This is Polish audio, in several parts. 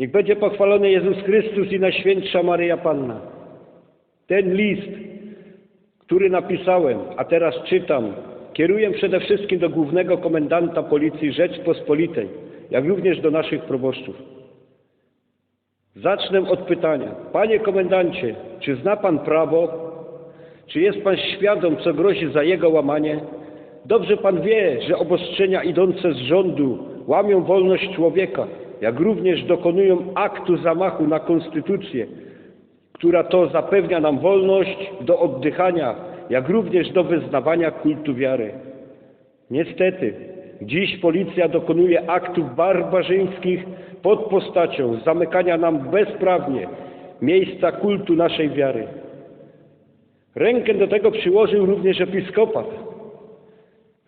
Niech będzie pochwalony Jezus Chrystus i Najświętsza Maryja Panna. Ten list, który napisałem, a teraz czytam, kieruję przede wszystkim do głównego komendanta Policji Rzeczpospolitej, jak również do naszych proboszczów. Zacznę od pytania. Panie komendancie, czy zna Pan prawo? Czy jest Pan świadom, co grozi za jego łamanie? Dobrze Pan wie, że obostrzenia idące z rządu łamią wolność człowieka, jak również dokonują aktu zamachu na konstytucję, która to zapewnia nam wolność do oddychania, jak również do wyznawania kultu wiary. Niestety, dziś policja dokonuje aktów barbarzyńskich pod postacią zamykania nam bezprawnie miejsca kultu naszej wiary. Rękę do tego przyłożył również episkopat.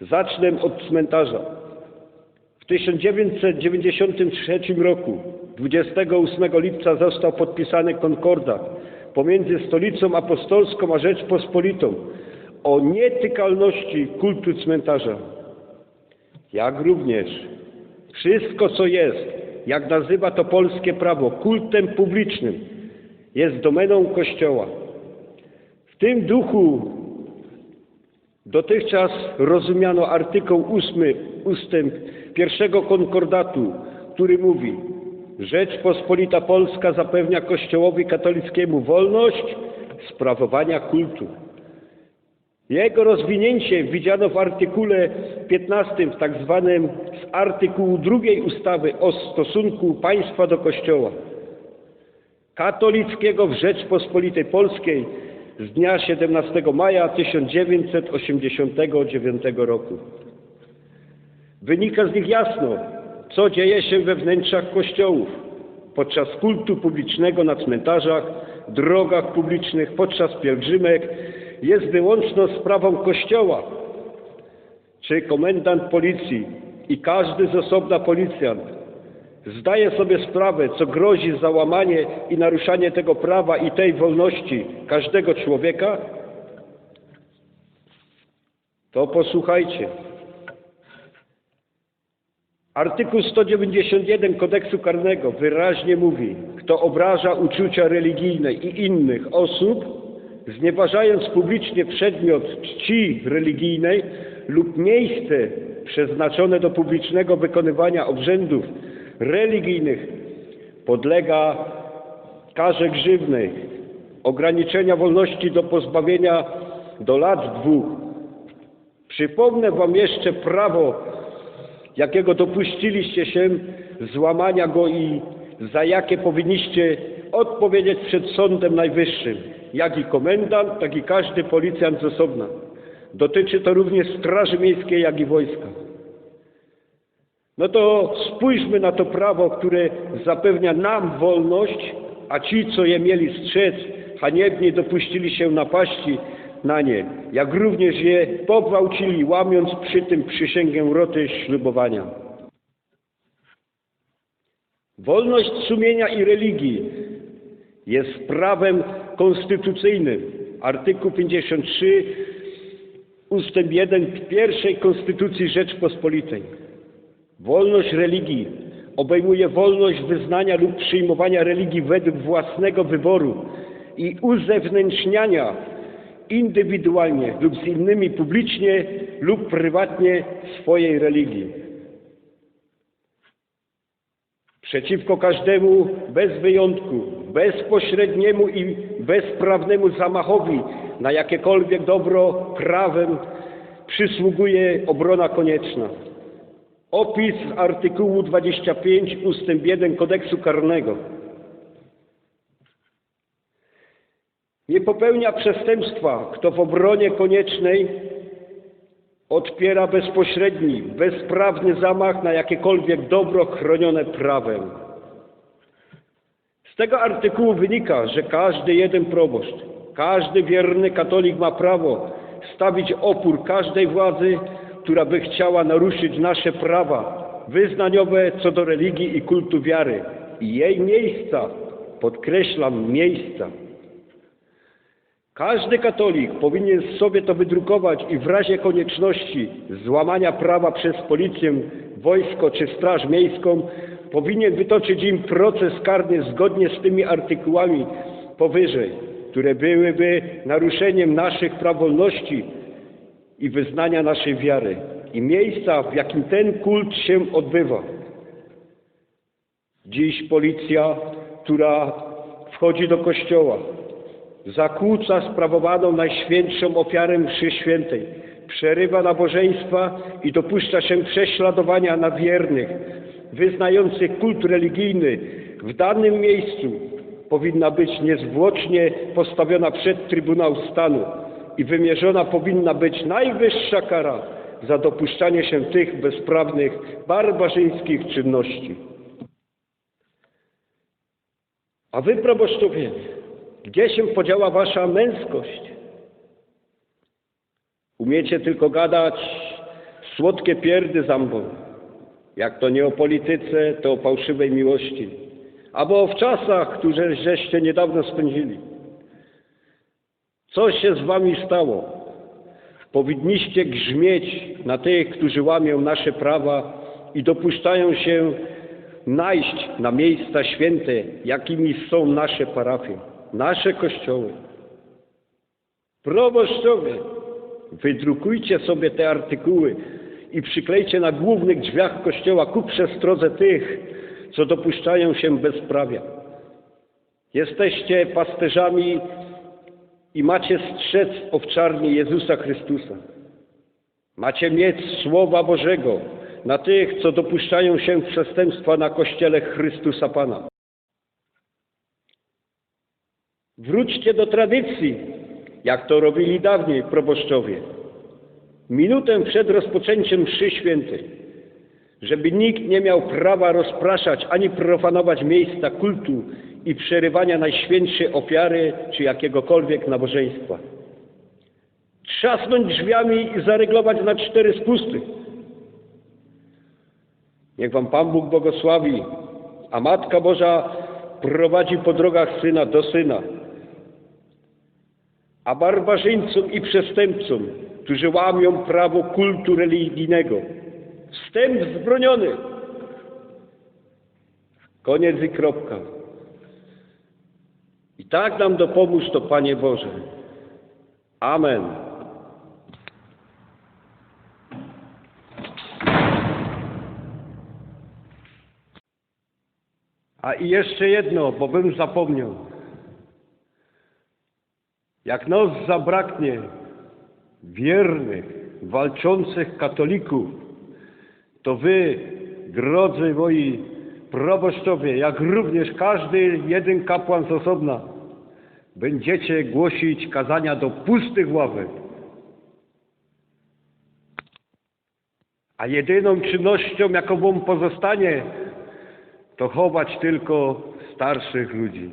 Zacznę od cmentarza. W 1993 roku, 28 lipca, został podpisany konkordat pomiędzy Stolicą Apostolską a Rzeczpospolitą o nietykalności kultu cmentarza. Jak również wszystko, co jest, jak nazywa to polskie prawo, kultem publicznym, jest domeną Kościoła. W tym duchu dotychczas rozumiano artykuł 8 ustęp pierwszego konkordatu, który mówi Rzeczpospolita Polska zapewnia Kościołowi katolickiemu wolność sprawowania kultu. Jego rozwinięcie widziano w artykule 15, w tak zwanym z artykułu drugiej ustawy o stosunku państwa do Kościoła katolickiego w Rzeczpospolitej Polskiej z dnia 17 maja 1989 roku. Wynika z nich jasno, co dzieje się we wnętrzach kościołów podczas kultu publicznego na cmentarzach, drogach publicznych, podczas pielgrzymek jest wyłączną sprawą Kościoła. Czy komendant policji i każdy z osobna policjant zdaje sobie sprawę, co grozi za łamanie i naruszanie tego prawa i tej wolności każdego człowieka? To posłuchajcie. Artykuł 191 kodeksu karnego wyraźnie mówi, kto obraża uczucia religijne i innych osób, znieważając publicznie przedmiot czci religijnej lub miejsce przeznaczone do publicznego wykonywania obrzędów religijnych, podlega karze grzywnej, ograniczenia wolności do pozbawienia do lat dwóch. Przypomnę Wam jeszcze prawo jakiego dopuściliście się, złamania go i za jakie powinniście odpowiedzieć przed Sądem Najwyższym, jak i komendant, tak i każdy policjant z osobna. Dotyczy to również Straży Miejskiej, jak i wojska. No to spójrzmy na to prawo, które zapewnia nam wolność, a ci, co je mieli strzec, haniebnie dopuścili się napaści na nie, jak również je pogwałcili, łamiąc przy tym przysięgę roty ślubowania. Wolność sumienia i religii jest prawem konstytucyjnym. Artykuł 53 ustęp 1 pierwszej Konstytucji Rzeczpospolitej. Wolność religii obejmuje wolność wyznania lub przyjmowania religii według własnego wyboru i uzewnętrzniania indywidualnie lub z innymi publicznie lub prywatnie swojej religii. Przeciwko każdemu bez wyjątku, bezpośredniemu i bezprawnemu zamachowi na jakiekolwiek dobro prawem przysługuje obrona konieczna. Opis artykułu 25 ustęp 1 kodeksu karnego. Nie popełnia przestępstwa, kto w obronie koniecznej odpiera bezpośredni, bezprawny zamach na jakiekolwiek dobro chronione prawem. Z tego artykułu wynika, że każdy jeden proboszcz, każdy wierny katolik ma prawo stawić opór każdej władzy, która by chciała naruszyć nasze prawa wyznaniowe co do religii i kultu wiary i jej miejsca, podkreślam miejsca. Każdy katolik powinien sobie to wydrukować i w razie konieczności złamania prawa przez policję, wojsko czy straż miejską powinien wytoczyć im proces karny zgodnie z tymi artykułami powyżej, które byłyby naruszeniem naszych praw wolności i wyznania naszej wiary i miejsca, w jakim ten kult się odbywa. Dziś policja, która wchodzi do kościoła, zakłóca sprawowaną najświętszą ofiarę mszy świętej, przerywa nabożeństwa i dopuszcza się prześladowania na wiernych, wyznających kult religijny w danym miejscu, powinna być niezwłocznie postawiona przed Trybunał Stanu i wymierzona powinna być najwyższa kara za dopuszczanie się tych bezprawnych, barbarzyńskich czynności. A wy, proboszczowie, gdzie się podziała wasza męskość? Umiecie tylko gadać słodkie pierdy zambą. Jak to nie o polityce, to o fałszywej miłości. Albo w czasach, które żeście niedawno spędzili. Co się z wami stało? Powinniście grzmieć na tych, którzy łamią nasze prawa i dopuszczają się najść na miejsca święte, jakimi są nasze parafie, nasze kościoły. Proboszczowie, wydrukujcie sobie te artykuły i przyklejcie na głównych drzwiach kościoła ku przestrodze tych, co dopuszczają się bezprawia. Jesteście pasterzami i macie strzec owczarni Jezusa Chrystusa. Macie mieć Słowa Bożego na tych, co dopuszczają się przestępstwa na Kościele Chrystusa Pana. Wróćcie do tradycji, jak to robili dawniej proboszczowie. Minutę przed rozpoczęciem mszy świętej, żeby nikt nie miał prawa rozpraszać ani profanować miejsca kultu i przerywania najświętszej ofiary czy jakiegokolwiek nabożeństwa. Trzasnąć drzwiami i zaryglować na cztery spusty. Niech Wam Pan Bóg błogosławi, a Matka Boża prowadzi po drogach Syna do Syna. A barbarzyńcom i przestępcom, którzy łamią prawo kultu religijnego, wstęp wzbroniony. Koniec i kropka. I tak nam dopomóż to, Panie Boże. Amen. A i jeszcze jedno, bo bym zapomniał. Jak nos zabraknie wiernych, walczących katolików, to wy, drodzy moi proboszczowie, jak również każdy jeden kapłan z osobna, będziecie głosić kazania do pustych ławek. A jedyną czynnością, jaką wam pozostanie, to chować tylko starszych ludzi.